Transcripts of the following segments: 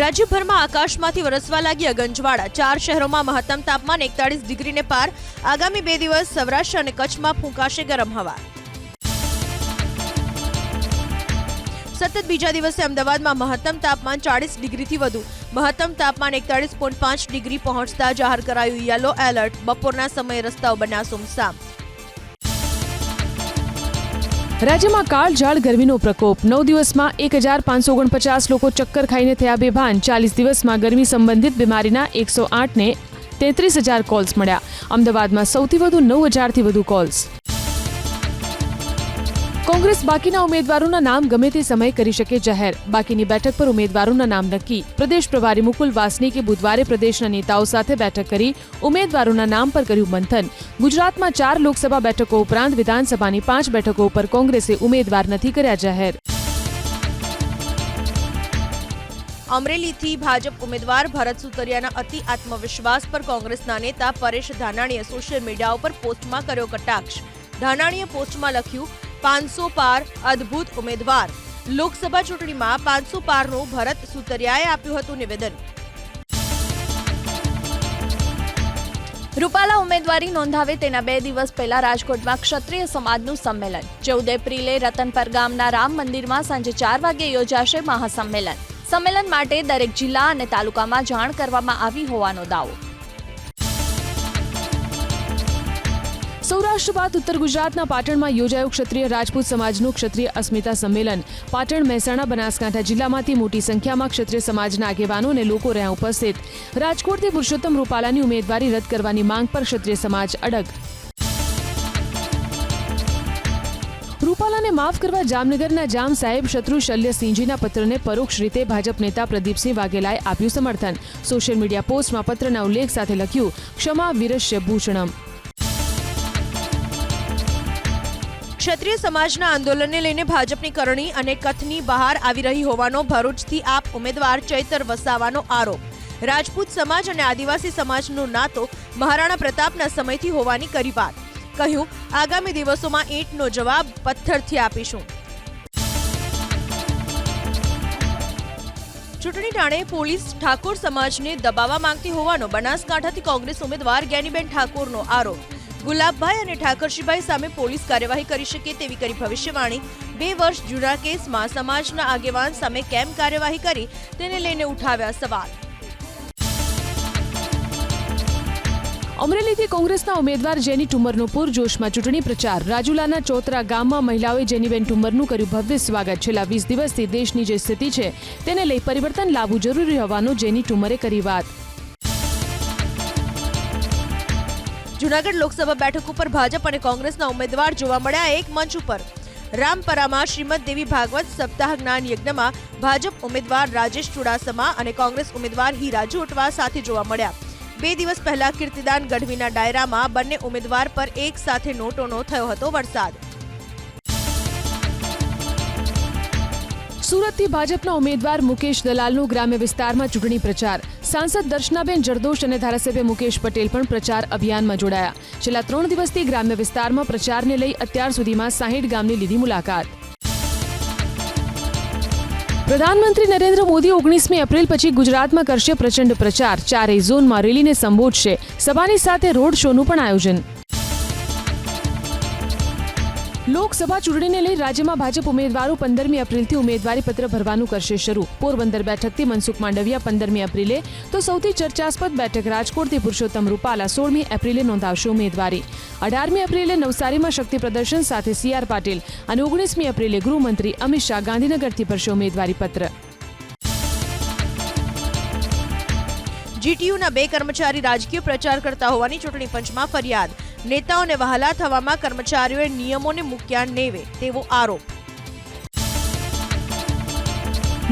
રાજ્યભરમાં આકાશમાંથી વરસવા લાગી અગંજવાળા ચાર શહેરોમાં મહત્તમ તાપમાન એકતાળીસ ડિગ્રીને પાર. આગામી બે દિવસ સૌરાષ્ટ્ર અને કચ્છમાં ફૂંકાશે ગરમ હવા. સતત બીજા દિવસે અમદાવાદમાં મહત્તમ તાપમાન ચાળીસ ડિગ્રીથી વધુ. મહત્તમ તાપમાન એકતાળીસ પોઈન્ટ પાંચ ડિગ્રી પહોંચતા જાહેર કરાયું યલો એલર્ટ. બપોરના સમયે રસ્તાઓ બન્યા સુમસામ રાજ્યમાં કાળઝાળ ગરમીનો પ્રકોપ. નવ દિવસમાં એક હજાર પાંચસો ઓગણપચાસ લોકો ચક્કર ખાઈને થયા બેભાન. ચાલીસ દિવસમાં ગરમી સંબંધિત બીમારીના એકસો આઠને તેત્રીસ હજાર કોલ્સ મળ્યા. અમદાવાદમાં સૌથી વધુ નવ હજારથી વધુ કોલ્સ. કોંગ્રેસ બાકીના ઉમેદવારોના નામ ગમે તે સમયે કરી શકે જાહેર. બાકીની બેઠક પર ઉમેદવારોના નામ નક્કી. પ્રદેશ પ્રભારી મુકુલ વાસનિકે બુધવારે પ્રદેશના નેતાઓ સાથે બેઠક કરી ઉમેદવારોના નામ પર કર્યું મંથન. ગુજરાતમાં ચાર લોકસભા બેઠકો ઉપરાંત વિધાનસભાની પાંચ બેઠકો ઉપર કોંગ્રેસે ઉમેદવાર નથી કર્યા જાહેર. અમરેલીથી ભાજપ ઉમેદવાર ભરત સુતરિયાના અતિ આત્મવિશ્વાસ પર કોંગ્રેસના નેતા પરેશ ધાનાણીએ સોશિયલ મીડિયા ઉપર પોસ્ટમાં કર્યો કટાક્ષ. ધાનાણીએ પોસ્ટમાં લખ્યું પાંચસો પાર અદ્ભુત ઉમેદવાર. લોકસભા ચૂંટણીમાં પાંચસો પારનું ભરત સુતરિયાએ આપ્યું હતું નિવેદન. રૂપાલા ઉમેદવારી નોંધાવે તેના બે દિવસ પહેલા રાજકોટમાં ક્ષત્રિય સમાજનું સંમેલન. ચૌદ એપ્રિલે રતનપર ગામના રામ મંદિરમાં સાંજે ચાર વાગે યોજાશે મહાસંમેલન. સંમેલન માટે દરેક જિલ્લા અને તાલુકામાં જાણ કરવામાં આવી હોવાનો દાવો. સૌરાષ્ટ્ર બાદ ઉત્તર ગુજરાતના પાટણમાં યોજાયું ક્ષત્રિય રાજપૂત સમાજનું ક્ષત્રિય અસ્મિતા સંમેલન. પાટણ મહેસાણા બનાસકાંઠા જિલ્લામાંથી મોટી સંખ્યામાં ક્ષત્રિય સમાજના આગેવાનો અને લોકો રહ્યા ઉપસ્થિત. રાજકોટથી પુરુષોત્તમ રૂપાલાની ઉમેદવારી રદ કરવાની માંગ પર ક્ષત્રિય સમાજ અડગ. રૂપાલાને માફ કરવા જામનગરના જામ સાહેબ શત્રુ શલ્યસિંહજીના પત્રને પરોક્ષ રીતે ભાજપ નેતા પ્રદીપસિંહ વાઘેલાએ આપ્યું સમર્થન. સોશિયલ મીડિયા પોસ્ટમાં પત્રના ઉલ્લેખ સાથે લખ્યું, ક્ષમા વિરશ્ય ભૂષણમ. ક્ષત્રિય સમાજના આંદોલનને લઈને ભાજપની કરણી અને કથની બહાર આવી રહી હોવાનો ભરૂચથી આપ ઉમેદવાર ચૈતર વસાવાનો આરોપ. રાજપૂત સમાજ અને આદિવાસી સમાજનો નાતો મહારાણા પ્રતાપના સમયથી હોવાની કરી વાત. કહ્યું, આગામી દિવસોમાં ઈંટનો જવાબ પથ્થરથી આપીશું. ચૂંટણી ટાણે પોલીસ ઠાકોર સમાજને દબાવવા માંગતી હોવાનો બનાસકાંઠાથી કોંગ્રેસ ઉમેદવાર જ્ઞાનીબેન ઠાકોરનો આરોપ. ગુલાબભાઈ અને ઠાકરશીભાઈ સામે પોલીસ કાર્યવાહી કરી શકે તેવી કરી ભવિષ્યવાણી. બે વર્ષ જૂના કેસમાં સમાજના આગેવાન સામે કેમ કાર્યવાહી કરી તેને લઈને ઉઠાવ્યા સવાલ. અમરેલીથી કોંગ્રેસના ઉમેદવાર જેની ઠુમરનો પૂરજોશમાં ચૂંટણી પ્રચાર. રાજુલાના ચોતરા ગામમાં મહિલાઓએ જેનીબેન ટુમરનું કર્યું ભવ્ય સ્વાગત. છેલ્લા વીસ દિવસથી દેશની જે સ્થિતિ છે, તેને લઈ પરિવર્તન લાવવું જરૂરી હોવાનું જેની ટુમરે કરી વાત. જૂનાગઢ લોકસભા બેઠક ઉપર ભાજપ અને કોંગ્રેસના ઉમેદવાર જોવા મળ્યા એક મંચ ઉપર. રામપરામાં શ્રીમદ દેવી ભાગવત સપ્તાહ જ્ઞાન યજ્ઞમાં ભાજપ ઉમેદવાર રાજેશ ચુડાસમા અને કોંગ્રેસ ઉમેદવાર હીરા જોટવા સાથે જોવા મળ્યા. બે દિવસ પહેલા કીર્તિદાન ગઢવીના ડાયરામાં બંને ઉમેદવાર પર એક સાથે નોટોનો થયો હતો વરસાદ. સુરતથી ભાજપના ઉમેદવાર મુકેશ દલાલનું ગ્રામ્ય વિસ્તારમાં ચૂંટણી પ્રચાર. સાંસદ દર્શનાબેન જરદોશ અને ધારાસભ્ય મુકેશ પટેલ પણ પ્રચાર અભિયાનમાં જોડાયા. છેલ્લા ત્રણ દિવસથી ગ્રામ્ય વિસ્તારમાં પ્રચારને લઈ અત્યાર સુધીમાં સાહીઠ ગામની લીધી મુલાકાત. પ્રધાનમંત્રી નરેન્દ્ર મોદી ઓગણીસમી એપ્રિલ પછી ગુજરાતમાં કરશે પ્રચંડ પ્રચાર. ચારેય ઝોનમાં રેલીને સંબોધશે. સભાની સાથે રોડ શોનું પણ આયોજન. લોકસભા ચૂંટણીને લઈ રાજ્યમાં ભાજપ ઉમેદવારો પંદરમી એપ્રિલથી ઉમેદવારી પત્ર ભરવાનું કરશે શરૂ. પોરબંદર બેઠકથી મનસુખ માંડવિયા પંદરમી એપ્રિલે. તો સૌથી ચર્ચાસ્પદ બેઠક રાજકોટથી પુરુષોત્તમ રૂપાલા સોળમી એપ્રિલે નોંધાવશે ઉમેદવારી. અઢારમી એપ્રિલે નવસારીમાં શક્તિ પ્રદર્શન સાથે સીઆર પાટીલ અને ઓગણીસમી એપ્રિલે ગૃહમંત્રી અમિત શાહ ગાંધીનગરથી ભરશે ઉમેદવારી પત્ર. જીટીયુના બે કર્મચારી રાજકીય પ્રચાર કરતા હોવાની ચૂંટણી પંચમાં ફરિયાદ. નેતાઓને વહાલા થવામાં કર્મચારીઓએ નિયમોને મૂક્યા નેવે, તેવો આરોપ.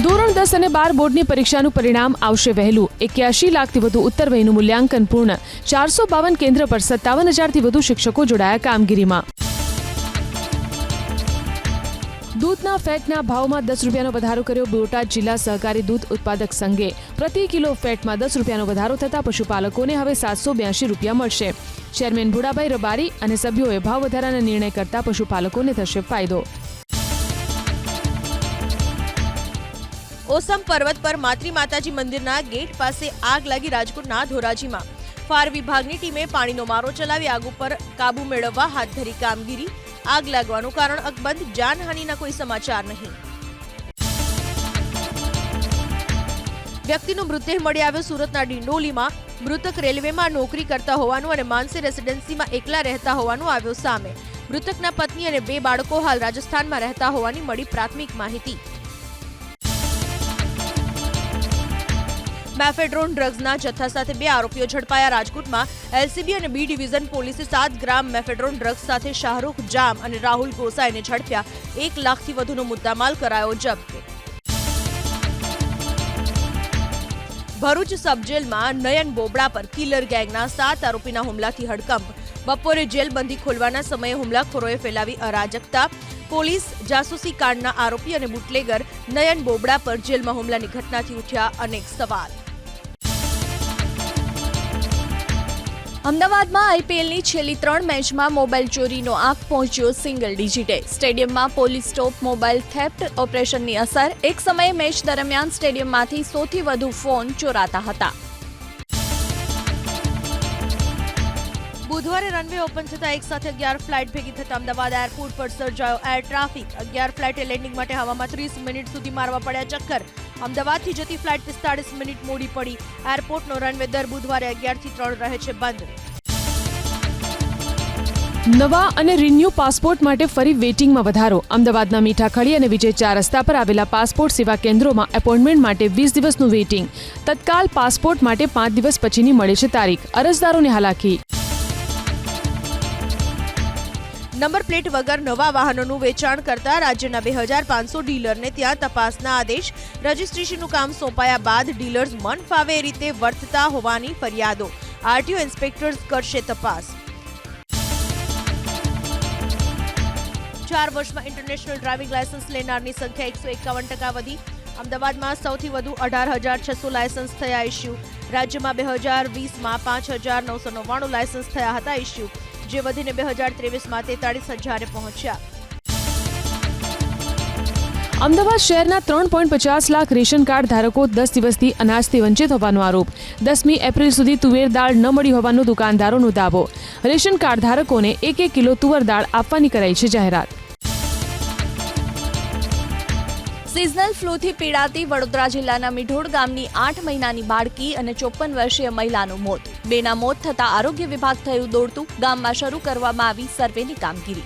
ધોરણ દસ અને બાર બોર્ડની પરીક્ષાનું પરિણામ આવશે વહેલું. એક્યાસી લાખથી વધુ ઉત્તરવયનું મૂલ્યાંકન પૂર્ણ. ચારસો બાવન કેન્દ્ર પર સત્તાવન હજારથી વધુ શિક્ષકો જોડાયા કામગીરીમાં. દૂધના ફેટના ભાવમાં દસ રૂપિયાનો વધારો કર્યો બોટાદ જિલ્લા સહકારી દૂધ ઉત્પાદક સંઘે. પ્રતિ કિલો ફેટમાં દસ રૂપિયાનો વધારો થતાં પશુપાલકોને હવે સાતસો બ્યાસી રૂપિયા મળશે. ચેરમેન ભુડાભાઈ રબારી અને સભ્યોએ ભાવ વધારાના નિર્ણય કરતા પશુપાલકોને થશે ફાયદો. ઓસમ પર્વત પર માત્રી માતાજી મંદિરના ગેટ પાસે આગ લાગી રાજકોટના ધોરાજીમાં. ફાયર વિભાગની ટીમે પાણીનો મારો ચલાવી આગ ઉપર કાબુ મેળવવા હાથ ધરી કામગીરી. આગ લાગવાનું કારણ અકબંધ જાનહાનિના કોઈ સમાચાર નહીં. વ્યક્તિનો મૃતદેહ મળી આવ્યો સુરતના ડિંડોલીમાં. મૃતક રેલવેમાં નોકરી કરતા હોવાનું અને માનસી રેસિડેન્સીમાં એકલા રહેતા હોવાનું આવ્યો સામે. મૃતકના પત્ની અને બે બાળકો હાલ રાજસ્થાનમાં રહેતા હોવાની મળી પ્રાથમિક માહિતી. મેફેડ્રોન ડ્રગ્સના જથ્થા સાથે બે આરોપીઓ ઝડપાયા રાજકોટમાં. એલસીબી અને બી ડિવિઝન પોલીસે સાત ગ્રામ મેફેડ્રોન ડ્રગ્સ સાથે શાહરૂખ, જામ અને રાહુલ ગોસાઈને ઝડપ્યા. એક લાખથી વધુનો મુદ્દામાલ કરાયો જપ્ત. ભરૂચ સબજેલમાં નયન બોબડા પર કિલર ગેંગના સાત આરોપીના હુમલાથી હડકંપ. બપોરે જેલબંધી ખોલવાના સમયે હુમલાખોરોએ ફેલાવી અરાજકતા. પોલીસ જાસૂસી કાંડના આરોપી અને બુટલેગર નયન બોબડા પર જેલમાં હુમલાની ઘટનાથી ઉઠ્યા અનેક સવાલ. અમદાવાદમાં આઈપીએલની છેલ્લી ત્રણ મેચમાં મોબાઈલ ચોરીનો આંક પહોંચ્યો સિંગલ ડિજિટે. સ્ટેડિયમમાં પોલીસ સ્ટોપ, મોબાઈલ થેફ્ટ, ઓપરેશનની અસર, એક સમયે મેચ દરમિયાન સ્ટેડિયમમાંથી સૌથી વધુ ફોન ચોરાતા હતા. બુધવારે રનવે ઓપન થતા એક સાથે અગિયાર ફ્લાઇટ ભેગી થતા અમદાવાદ એરપોર્ટ પર સર્જાયો એર ટ્રાફિક. અગિયાર ફ્લાઇટે લેન્ડિંગ માટે હવામાં ત્રીસ મિનિટ સુધી મારવા પડ્યા ચક્કર. અમદાવાદથી જતી ફ્લાઇટ પિસ્તાળીસ મિનિટ મોડી પડી. એરપોર્ટનો રનવે દર બુધવારે અગિયારથી ત્રણ રહે છે બંધ. નવા અને રિન્યુ પાસપોર્ટ માટે ફરી વેઇટિંગમાં વધારો. અમદાવાદના મીઠાખડી અને વિજય ચાર રસ્તા પર આવેલા પાસપોર્ટ સેવા કેન્દ્રોમાં એપોઇન્ટમેન્ટ માટે વીસ દિવસનું વેઇટિંગ. તત્કાલ પાસપોર્ટ માટે પાંચ દિવસ પછીની મળે છે તારીખ. અરજદારોને હાલાકી. નંબર પ્લેટ વગર નવા વાહનોનું વેચાણ કરતા રાજ્યના બે હજાર પાંચસો ડીલરને ત્યાં તપાસના આદેશ રજીસ્ટ્રેશનનું કામ સોંપાયા બાદ ડીલર્સ મન ફાવે રીતે વર્તતા હોવાની ફરિયાદો. આરટીઓ ઇન્સ્પેક્ટર્સ કરશે તપાસ. ચાર વર્ષમાં ઇન્ટરનેશનલ ડ્રાઇવિંગ લાયસન્સ લેનારની સંખ્યા એકસો એકાવન ટકા વધી. અમદાવાદમાં સૌથી વધુ અઢાર હજાર છસો લાયસન્સ થયા ઇસ્યુ રાજ્યમાં બે હજાર વીસમાં પાંચ હજાર નવસો નવ્વાણું લાયસન્સ થયા હતા ઇસ્યુ જે વધીને બે હજાર ત્રેવીસમાં તેતાળીસ હજારે પહોંચ્યા. અમદાવાદ શહેરના ત્રણ પોઈન્ટ પચાસ લાખ રેશન કાર્ડ ધારકો દસ દિવસથી અનાજથી વંચિત હોવાનો આરોપ. દસમી એપ્રિલ સુધી તુવેર દાળ ન મળી હોવાનો દુકાનદારોનો દાવો. રેશન કાર્ડ ધારકોને એક એક કિલો તુવર દાળ આપવાની કરાઈ છે જાહેરાત. સિઝનલ ફ્લૂથી પીડાતી વડોદરા જિલ્લાના મીઢોળ ગામની આઠ મહિનાની બાળકી અને ચોપન વર્ષીય મહિલાનું મોત. બેના મોત થતા આરોગ્ય વિભાગ થયું દોડતું. ગામમાં શરૂ કરવામાં આવી સર્વેની કામગીરી.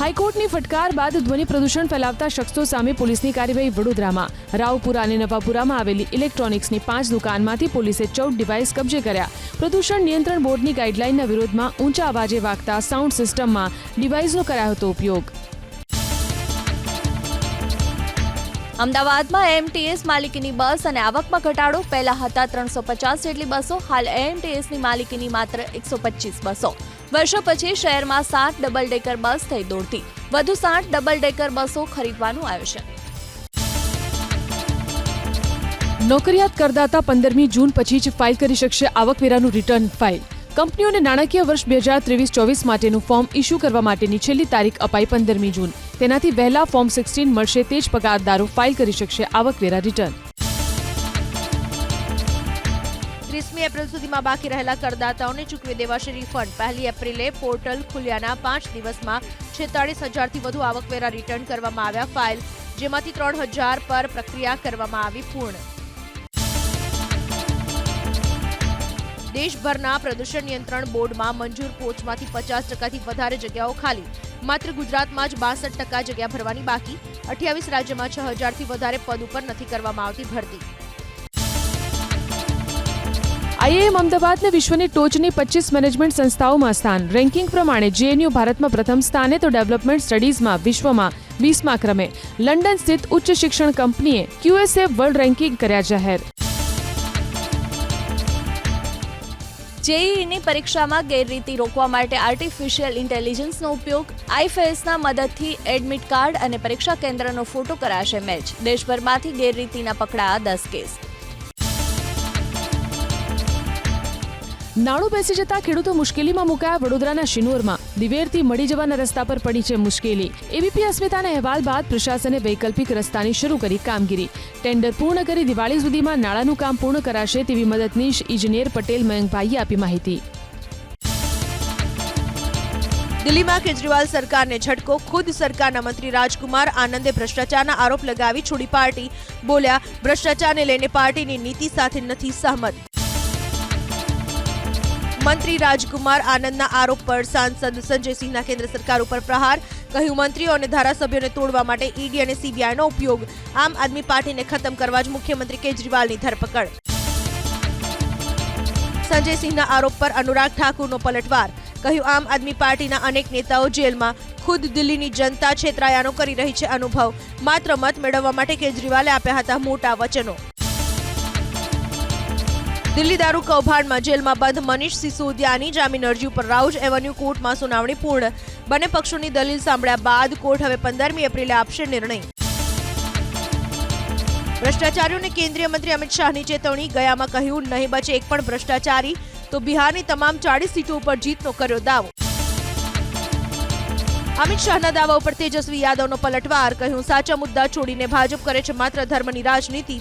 હાઈકોર્ટની ફટકાર બાદ ધ્વનિ પ્રદૂષણ ફેલાવતા શખ્સો સામે પોલીસની કાર્યવાહી વડોદરામાં. રાવપુરા અને નવાપુરામાં આવેલી ઇલેક્ટ્રોનિક્સની પાંચ દુકાનમાંથી પોલીસે ચૌદ ડિવાઇસ કબજે કર્યા. પ્રદૂષણ નિયંત્રણ બોર્ડની ગાઈડલાઇનના વિરોધમાં ઊંચા અવાજે વાગતા સાઉન્ડ સિસ્ટમમાં ડિવાઇસનો કરાયો હતો ઉપયોગ. અમદાવાદમાં એમટીએસ માલિકીની બસ અને આવકમાં ઘટાડો. પહેલા હતા ત્રણસો પચાસ જેટલી બસો, હાલ એમટીએસની માલિકીની માત્ર એકસો પચીસ બસો. વર્ષો પછી શહેરમાં સાત ડબલ ડેકર બસ થઈ દોડતી. વધુ સાત ડબલ ડેકર બસો ખરીદવાનું આયોજન. નોકરિયાત કરદાતા પંદરમી જૂન પછી જ ફાઇલ કરી શકશે આવકવેરાનું રિટર્ન ફાઇલ કંપનીઓને નાણાકીય વર્ષ બે હજાર ત્રેવીસ ચોવીસ માટેનું ફોર્મ ઇસ્યુ કરવા માટેની છેલ્લી તારીખ અપાઈ પંદરમી જૂન. તેનાથી વહેલા ફોર્મ સિક્સટીન મળશે તે જ પગારદારો ફાઇલ કરી શકશે. આવકવેરા રિટર્ન. ત્રીસમી એપ્રિલ સુધીમાં બાકી રહેલા કરદાતાઓને ચૂકવી દેવાશે રિફંડ. પહેલી એપ્રિલે પોર્ટલ ખુલ્યાના પાંચ દિવસમાં છેતાળીસ હજારથી વધુ આવકવેરા રિટર્ન કરવામાં આવ્યા ફાઇલ, જેમાંથી ત્રણ હજાર પર પ્રક્રિયા કરવામાં આવી પૂર્ણ. દેશભરના પ્રદૂષણ નિયંત્રણ બોર્ડમાં મંજૂર પોચમાંથી પચાસ ટકાથી વધારે જગ્યાઓ ખાલી. માત્ર ગુજરાતમાં જ બાસઠ ટકા જગ્યા ભરવાની બાકી. અઠ્યાવીસ રાજ્યમાં છ હજારથી વધારે પદ ઉપર નથી કરવામાં આવતી ભરતી. આઈઆઈએમ અમદાવાદને વિશ્વની ટોચની પચીસ મેનેજમેન્ટ સંસ્થાઓમાં સ્થાન. રેન્કિંગ પ્રમાણે જેએનયુ ભારતમાં પ્રથમ સ્થાને તો ડેવલપમેન્ટ સ્ટડીઝમાં વિશ્વમાં વીસમા ક્રમે. લંડન સ્થિત ઉચ્ચ શિક્ષણ કંપનીએ ક્યુએસએ વર્લ્ડ રેન્કિંગ કર્યા જાહેર. જેઈઈની પરીક્ષામાં ગેરરીતિ રોકવા માટે આર્ટિફિશિયલ ઇન્ટેલિજન્સનો ઉપયોગ આઈફેસના મદદથી એડમિટ કાર્ડ અને પરીક્ષા કેન્દ્રનો ફોટો કરાશે મેચ દેશભરમાંથી ગેરરીતિના પકડાયા દસ કેસ નાળું બેસી જતા ખેડૂતો મુશ્કેલીમાં મુકાયા વડોદરાના શિનોરમાં. દિવેરથી મળી જવાના રસ્તા પર પડી છે મુશ્કેલી. એબીપી અસ્મિતાના અહેવાલ બાદ પ્રશાસને વૈકલ્પિક રસ્તાની શરૂ કરી કામગીરી. ટેન્ડર પૂર્ણ કરી દિવાળી સુધીમાં નાળાનું કામ પૂર્ણ કરાશે તેવી મદદનીશ ઇજનેર પટેલ મયંકભાઈએ આપી માહિતી. દિલ્હીમાં કેજરીવાલ સરકારને ઝટકો ખુદ સરકારના મંત્રી રાજકુમાર આનંદે ભ્રષ્ટાચારના આરોપ લગાવી છોડી પાર્ટી. બોલ્યા, ભ્રષ્ટાચારને લઈને પાર્ટીની નીતિ સાથે નથી સહમત. મંત્રી રાજકુમાર આનંદના આરોપ પર સાંસદ સંજયસિંહના કેન્દ્ર સરકાર ઉપર પ્રહાર. કહ્યું, મંત્રીઓ અને ધારાસભ્યોને તોડવા માટે ઈડી અને સીબીઆઈનો ઉપયોગ. આમ આદમી પાર્ટીને ખતમ કરવા જ મુખ્યમંત્રી કેજરીવાલની ધરપકડ. સંજયસિંહના આરોપ પર અનુરાગ ઠાકુરનો પલટવાર. કહ્યું, આમ આદમી પાર્ટીના અનેક નેતાઓ જેલમાં ખુદ દિલ્હીની જનતા છેતરાયાનો કરી રહી છે અનુભવ. માત્ર મત મેળવવા માટે કેજરીવાલે આપ્યા હતા મોટા વચનો. દિલ્હી દારૂ કૌભાંડમાં જેલમાં બંધ મનીષ સિસોદિયાની જામીન અરજી ઉપર રાઉજ એવન્યુ કોર્ટમાં સુનાવણી પૂર્ણ. બંને પક્ષોની દલીલ સાંભળ્યા બાદ કોર્ટ હવે પંદરમી એપ્રિલે આપશે નિર્ણય. ભ્રષ્ટાચારીઓને કેન્દ્રીય મંત્રી અમિત શાહની ચેતવણી, ગયામાં કહ્યું, નહીં બચે એક પણ ભ્રષ્ટાચારી. તો બિહારની તમામ ચાળીસ સીટો ઉપર જીતનો કર્યો દાવો. અમિત શાહના દાવા ઉપર તેજસ્વી યાદવનો પલટવાર, કહ્યું, સાચા મુદ્દા છોડીને ભાજપ કરે છે માત્ર ધર્મની રાજનીતિ.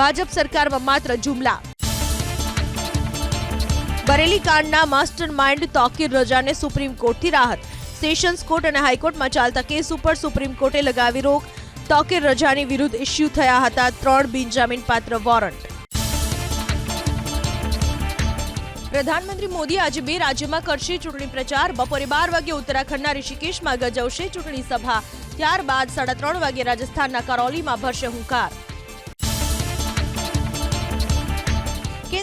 ભાજપ સરકારમાં માત્ર જુમલા. બરેલી કાંડના માસ્ટર માઇન્ડ તોકીર રજાને સુપ્રીમ કોર્ટથી રાહત. સેશન્સ કોર્ટ અને હાઈકોર્ટમાં ચાલતા કેસ ઉપર સુપ્રીમ કોર્ટે લગાવી રોક. તોકીર રજાની વિરુદ્ધ ઇસ્યુ થયા હતા ત્રણ બિનજામીન પાત્ર વોરંટ. પ્રધાનમંત્રી મોદી આજે બે રાજ્યમાં કરશે ચૂંટણી પ્રચાર. બપોરે બાર વાગે ઉત્તરાખંડના ઋષિકેશમાં ગજવશે ચૂંટણી સભા. ત્યારબાદ સાડા ત્રણ વાગે રાજસ્થાનના કરૌલીમાં ભરશે હુંકાર.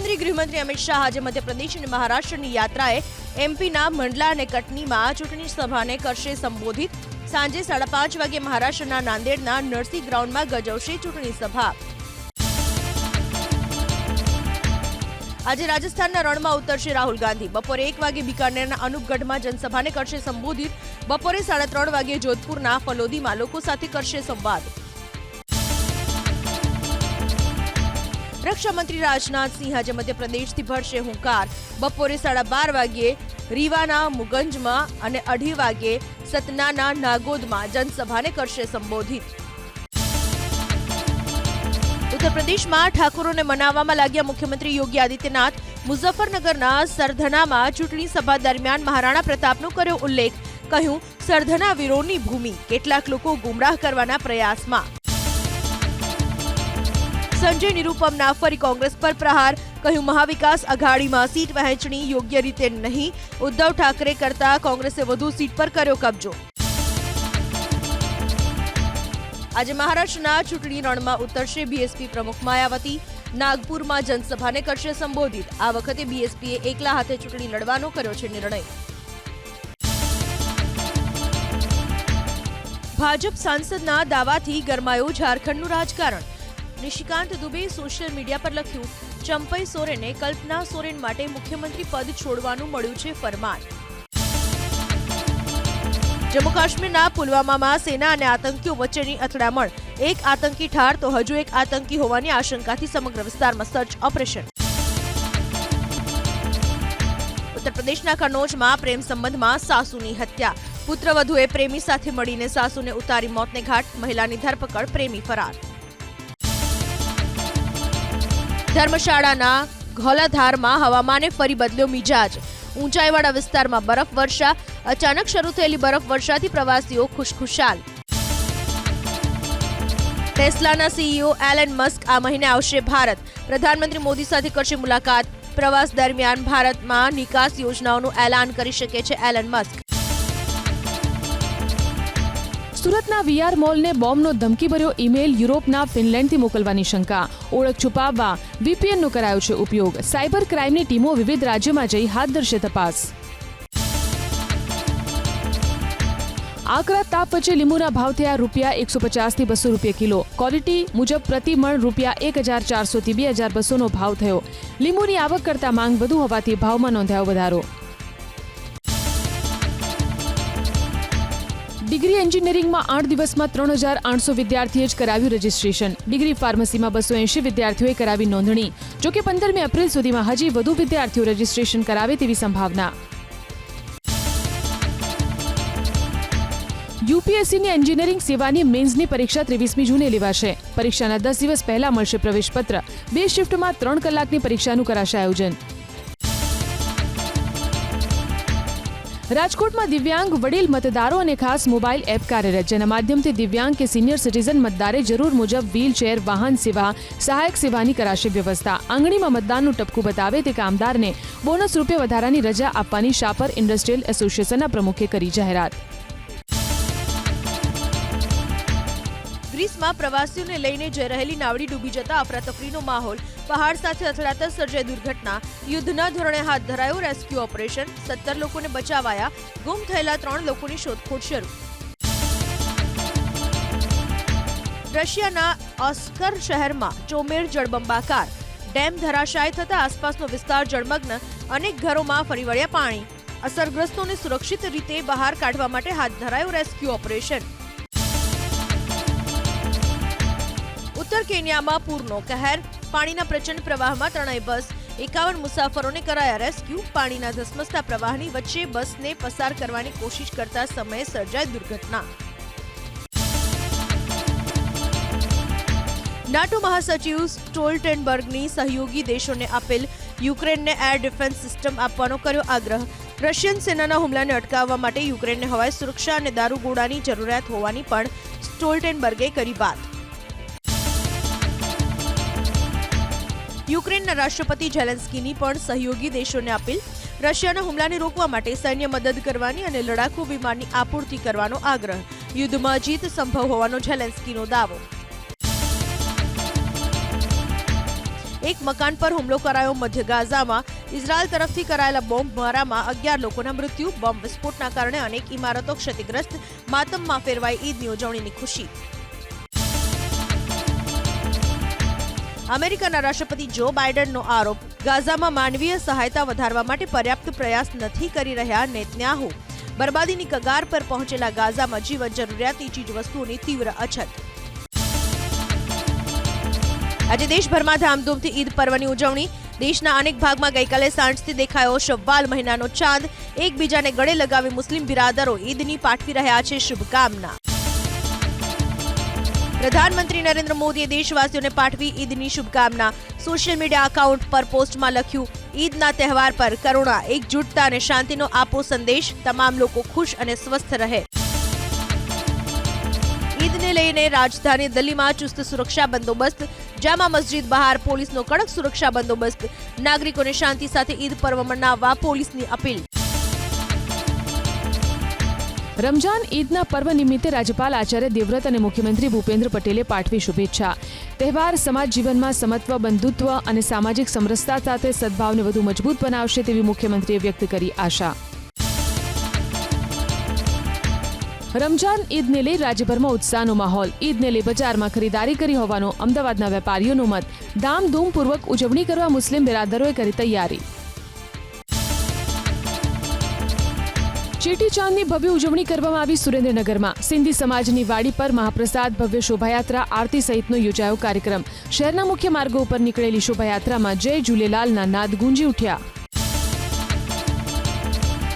કેન્દ્રીય ગૃહમંત્રી અમિત શાહ આજે મધ્યપ્રદેશ અને મહારાષ્ટ્રની યાત્રાએ એમપીના મંડલા અને કટનીમાં ચૂંટણી સભાને કરશે સંબોધિત. સાંજે સાડા પાંચ વાગે મહારાષ્ટ્રના નાંદેડના નરસિંહ ગ્રાઉન્ડમાં ગજવશે ચૂંટણી સભા. આજે રાજસ્થાનના રણમાં ઉતરશે રાહુલ ગાંધી. બપોરે એક વાગે બિકાનેરના અનુપગઢમાં જનસભાને કરશે સંબોધિત. બપોરે સાડા ત્રણ વાગે જોધપુરના ફલોદીમાં લોકો સાથે કરશે સંવાદ. રક્ષામંત્રી રાજનાથસિંહ આજે મધ્યપ્રદેશથી ભરશે હુંકાર. બપોરે સાડા બાર વાગ્યે રીવાના મુગંજમાં અને અઢી વાગ્યે સતનાના નાગોદમાં જનસભાને કરશે સંબોધિત. ઉત્તર પ્રદેશમાં ઠાકોરોને મનાવવામાં લાગ્યા મુખ્યમંત્રી યોગી આદિત્યનાથ મુઝફ્ફરનગરના સરધનામાં ચૂંટણી સભા દરમિયાન મહારાણા પ્રતાપનો કર્યો ઉલ્લેખ. કહ્યું, સરધના વીરોની ભૂમિ. કેટલાક લોકો ગુમરાહ કરવાના પ્રયાસમાં. સંજય નિરૂપમના ફરી કોંગ્રેસ પર પ્રહાર. કહ્યું, મહાવિકાસ અઘાડીમાં સીટ વહેંચણી યોગ્ય રીતે નહીં. ઉદ્ધવ ઠાકરે કરતા કોંગ્રેસે વધુ સીટ પર કર્યો કબજો. આજે મહારાષ્ટ્રના ચૂંટણી રણમાં ઉતરશે બીએસપી પ્રમુખ માયાવતી. નાગપુરમાં જનસભાને કરશે સંબોધિત. આ વખતે બીએસપીએ એકલા હાથે ચૂંટણી લડવાનો કર્યો છે નિર્ણય. ભાજપ સાંસદના દાવાથી ગરમાયું ઝારખંડનું રાજકારણ. નિશિકાંત દુબે સોશિયલ મીડિયા પર લખ્યું, ચંપઈ સોરેને કલ્પના સોરેન માટે મુખ્યમંત્રી પદ છોડવાનું મળ્યું છે ફરમાન. જમ્મુ કાશ્મીરના પુલવામામાં સેના અને આતંકીઓ વચ્ચેની અથડામણ. એક આતંકી ઠાર તો હજુ એક આતંકી હોવાની આશંકાથી સમગ્ર વિસ્તારમાં સર્ચ ઓપરેશન. ઉત્તર પ્રદેશના કનોજમાં પ્રેમ સંબંધમાં સાસુની હત્યા. પુત્રવધુએ પ્રેમી સાથે મળીને સાસુને ઉતારી મોતને ઘાટ. મહિલાની ધરપકડ, પ્રેમી ફરાર. ધર્મશાળાના ઘોલાધારમાં હવામાને ફરી બદલ્યો મિજાજ. ઊંચાઈવાળા વિસ્તારમાં બરફ વર્ષા, અચાનક શરૂ થયેલી બરફ વર્ષાથી પ્રવાસીઓ ખુશખુશાલ. ટેસ્લાના સીઈઓ એલન મસ્ક આ મહિને આવશે ભારત. પ્રધાનમંત્રી મોદી સાથે કરશે મુલાકાત. પ્રવાસ દરમિયાન ભારતમાં નિકાસ યોજનાઓનું એલાન કરી શકે છે એલન મસ્ક. સુરતના વીઆર મોલને બોમ્બનો ધમકીભર્યો ઈમેલ યુરોપના ફિનલેન્ડથી મોકલવાની શંકા. ઓળખ છુપાવવા વીપીએનનો કરાયો છે ઉપયોગ. સાયબર ક્રાઇમની ટીમો વિવિધ રાજ્યોમાં જઈ હાથ ધરશે તપાસ. આકરા તાપ વચ્ચે લીંબુના ભાવ થયા રૂપિયા એકસો પચાસથી બસો રૂપિયા કિલો. ક્વોલિટી મુજબ પ્રતિ મણ રૂપિયા એક હજાર ચારસોથી બે હજાર બસોનો ભાવ થયો. લીંબુની આવક કરતા માંગ વધુ હોવાથી ભાવમાં નોંધાયો વધારો. ડિગ્રી એન્જિનિયરિંગમાં આઠ દિવસમાં ત્રણ હજાર આઠસો વિદ્યાર્થીએ જ કરાવ્યું રજીસ્ટ્રેશન. ડિગ્રી ફાર્મસીમાં બસો એંશી વિદ્યાર્થીઓએ કરાવી નોંધણી. જોકે પંદરમી એપ્રિલ સુધીમાં હજી વધુ વિદ્યાર્થીઓ રજીસ્ટ્રેશન કરાવે તેવી સંભાવના. યુપીએસસીની એન્જિનિયરિંગ સેવાની મેન્સની પરીક્ષા ત્રેવીસમી જૂને લેવાશે. પરીક્ષાના દસ દિવસ પહેલા મળશે પ્રવેશપત્ર. બે શિફ્ટમાં ત્રણ કલાકની પરીક્ષાનું કરાશે આયોજન. રાજકોટમાં દિવ્યાંગ વડીલ મતદારો અને ખાસ મોબાઈલ એપ કાર્યરત, જેના માધ્યમથી દિવ્યાંગ કે સિનિયર સિટીઝન મતદારે જરૂર મુજબ વ્હીલચેર, વાહન સેવા, સહાયક સેવાની કરાશે વ્યવસ્થા. આંગણીમાં મતદાનનું ટપકું બતાવે તે કામદારને બોનસ રૂપે વધારાની રજા આપવાની શાપર ઇન્ડસ્ટ્રીયલ એસોસિએશનના પ્રમુખે કરી જાહેરાત. ગ્રીસમાં પ્રવાસીઓને લઈને જઈ રહેલી નાવડી ડૂબી જતા અફરાતફરીનો માહોલ. પહાડ સાથે અથડાતા સર્જાઈ દુર્ઘટના. યુદ્ધના ધોરણે હાથ ધરાયું રેસ્ક્યુ ઓપરેશન. સત્તર લોકોને બચાવાયા. ગુમ થયેલા ત્રણ લોકોની શોધખોળ શરૂ. રશિયાના ઓસ્કર શહેરમાં ચોમેર જળબંબાકાર. ડેમ ધરાશાય થતા આસપાસનો વિસ્તાર જળમગ્ન. અનેક ઘરોમાં ફરી વળ્યા પાણી. અસરગ્રસ્તોને સુરક્ષિત રીતે બહાર કાઢવા માટે હાથ ધરાયું રેસ્ક્યુ ઓપરેશન. ઉત્તર કેન્યામાં પૂરનો કહેર. પાણીના પ્રચંડ પ્રવાહમાં ત્રણેય બસ, એકાવન મુસાફરોને કરાયા રેસ્ક્યુ. પાણીના ધસમસતા પ્રવાહની વચ્ચે બસને પસાર કરવાની કોશિશ કરતા સમયે સર્જાઈ દુર્ઘટના. નાટો મહાસચિવ સ્ટોલ્ટેનબર્ગની સહયોગી દેશોને આપેલ યુક્રેનને એર ડિફેન્સ સિસ્ટમ આપવાનો કર્યો આગ્રહ. રશિયન સેનાના હુમલાને અટકાવવા માટે યુક્રેનને હવાઈ સુરક્ષા અને દારૂગોળાની જરૂરિયાત હોવાની પણ સ્ટોલ્ટેનબર્ગે કરી વાત. યુક્રેનના રાષ્ટ્રપતિ ઝેલેન્સ્કીની પણ સહયોગી દેશોને અપીલ. રશિયાના હુમલાને રોકવા માટે સૈન્ય મદદ કરવાની અને લડાકુ વિમાનની આપૂર્તિ કરવાનો આગ્રહ. યુદ્ધમાં જીત સંભવ હોવાનો ઝેલેન્સ્કીનો દાવો. એક મકાન પર હુમલો કરાયો મધ્ય ગાઝામાં. ઇઝરાયલ તરફથી કરાયેલા બોમ્બ મારામાં અગિયાર લોકોના મૃત્યુ, બોમ્બ વિસ્ફોટના કારણે અનેક ઇમારતો ક્ષતિગ્રસ્ત. માતમમાં ફેરવાઈ ઈદની ઉજવણીની ખુશી. અમેરિકાના રાષ્ટ્રપતિ જો બાઇડનનો આરોપ, ગાઝામાં માનવીય સહાયતા વધારવા માટે પર્યાપ્ત પ્રયાસ નથી કરી રહ્યા નેતન્યાહુ. બરબાદીની કગાર પર પહોંચેલા ગાઝામાં જીવન જરૂરિયાતની ચીજવસ્તુઓની તીવ્ર અછત. આજે દેશભરમાં ધામધૂમથી ઈદ પર્વની ઉજવણી. દેશના અનેક ભાગમાં ગઈકાલે સાંજથી દેખાયો શવ્વાલ મહિનાનો ચાંદ. એકબીજાને ગળે લગાવી મુસ્લિમ બિરાદરો ઈદની પાઠવી રહ્યા છે શુભકામના. પ્રધાનમંત્રી નરેન્દ્ર મોદીએ દેશવાસીઓને પાઠવી ઈદની શુભકામના. સોશિયલ મીડિયા એકાઉન્ટ પર પોસ્ટમાં લખ્યું, ઈદના તહેવાર પર કરુણા, એકજૂટતા અને શાંતિનો આપો સંદેશ. તમામ લોકો ખુશ અને સ્વસ્થ રહે. ઈદને લઈને રાજધાની દિલ્હીમાં ચુસ્ત સુરક્ષા બંદોબસ્ત. જામા મસ્જિદ બહાર પોલીસનો કડક સુરક્ષા બંદોબસ્ત. નાગરિકોને શાંતિ સાથે ઈદ પર્વ મનાવવા પોલીસની અપીલ. રમજાન ઈદના પર્વ નિમિત્તે રાજ્યપાલ આચાર્ય દેવવ્રત અને મુખ્યમંત્રી ભૂપેન્દ્ર પટેલે પાઠવી શુભેચ્છા. તહેવાર સમાજ જીવનમાં સમત્વ, બંધુત્વ અને સામાજિક સમરસતા સાથે સદભાવને વધુ મજબૂત બનાવશે તેવી મુખ્યમંત્રીએ વ્યક્ત કરી આશા. રમજાન ઈદને લઈ રાજ્યભરમાં ઉત્સાહનો માહોલ. ઈદને લઈ બજારમાં ખરીદારી કરી હોવાનો અમદાવાદના વેપારીઓનો મત. ધામધૂમપૂર્વક ઉજવણી કરવા મુસ્લિમ બિરાદરોએ કરી તૈયારી. ચેટીચાંદની ભવ્ય ઉજવણી કરવામાં આવી સુરેન્દ્રનગરમાં. સિંધી સમાજની વાડી પર મહાપ્રસાદ, ભવ્ય શોભાયાત્રા, આરતી સહિતનો યોજાયો કાર્યક્રમ. શહેરના મુખ્ય માર્ગો ઉપર નીકળેલી શોભાયાત્રામાં જય ઝૂલેલાલના નાદ ગુંજી ઉઠ્યા.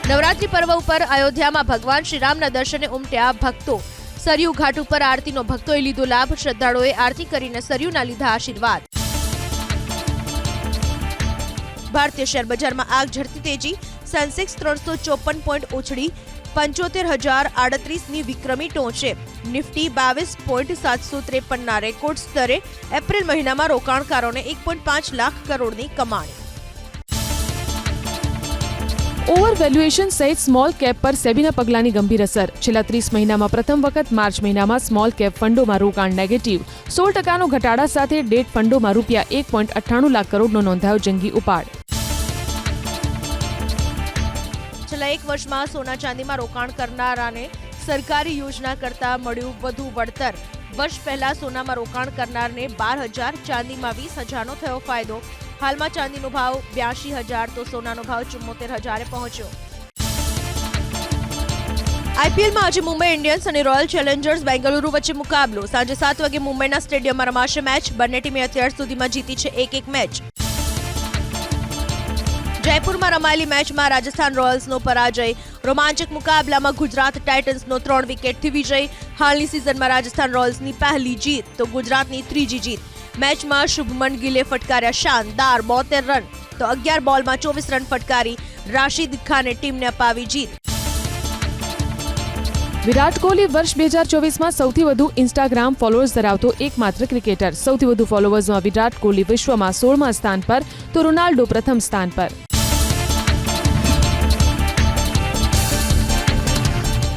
નવરાત્રી પર્વ ઉપર અયોધ્યામાં ભગવાન શ્રીરામના દર્શને ઉમટ્યા ભક્તો. સરયુ ઘાટ ઉપર આરતીનો ભક્તોએ લીધો લાભ. શ્રદ્ધાળુઓએ આરતી કરીને સરયુના લીધા આશીર્વાદ. ભારતીય શેર બજારમાં આગ ઝડપી તેજી. સેન્સેક્સ ત્રણસો ચોપન પોઈન્ટ ઉછળી પંચોતેર હજાર આડત્રીસની વિક્રમી ટોંચે નિફ્ટી બાવીસ પોઈન્ટ સાતસો ત્રેપનના રેકોર્ડ સ્તરે એપ્રિલ મહિનામાં રોકાણકારોને એક પોઈન્ટ પાંચ લાખ કરોડની કમાણી. ઓવર વેલ્યુએશન સહિત સ્મોલ કેપ પર સેબીના પગલાંની ગંભીર અસર. છેલ્લા ત્રીસ મહિનામાં પ્રથમ વખત માર્ચ મહિનામાં સ્મોલ કેપ ફંડોમાં રોકાણ નેગેટિવ સોળ ટકાનો ઘટાડા સાથે ડેટ ફંડોમાં રૂપિયા એક પોઈન્ટ અઠ્ઠાણું લાખ કરોડનો નોંધાયો જંગી ઉપાડ. એક વર્ષમાં સોના ચાંદીમાં રોકાણ કરનારાને સરકારી યોજના કરતા મળ્યું વધુ વળતર. વર્ષ પહેલા સોનામાં રોકાણ કરનારને બાર હજાર, ચાંદીમાં વીસ હજારનો થયો ફાયદો. હાલમાં ચાંદીનો ભાવ બ્યાસી હજાર, તો સોનાનો ભાવ ચુમ્મોતેર હજારે પહોંચ્યો. આઈપીએલમાં આજે મુંબઈ ઇન્ડિયન્સ અને રોયલ ચેલેન્જર્સ બેંગલુરુ વચ્ચે મુકાબલો. સાંજે સાત વાગે મુંબઈના સ્ટેડિયમમાં રમાશે મેચ. બંને ટીમે અત્યાર સુધીમાં જીતી છે એક એક મેચ. જયપુરમાં રમાયેલી મેચમાં રાજસ્થાન રોયલ્સનો પરાજય. રોમાંચક મુકાબલામાં ગુજરાત ટાઇટન્સનો ત્રણ વિકેટથી વિજય. હાલની સિઝનમાં રાજસ્થાન રોયલ્સની પહેલી જીત, તો ગુજરાતની ત્રીજી જીત. મેચમાં શુભમન ગિલે ફટકાર્યા શાનદાર બોતેર રન, તો અગિયાર બોલમાં ચોવીસ રન ફટકારી રાશિદ ખાને ટીમને અપાવી જીત. વિરાટ કોહલી વર્ષ બે હજાર ચોવીસમાં સૌથી વધુ ઇન્સ્ટાગ્રામ ફોલોઅર્સ ધરાવતો એકમાત્ર ક્રિકેટર. સૌથી વધુ ફોલોઅર્સમાં વિરાટ કોહલી વિશ્વમાં સોળમા સ્થાન પર, તો રોનાલ્ડો પ્રથમ સ્થાન પર.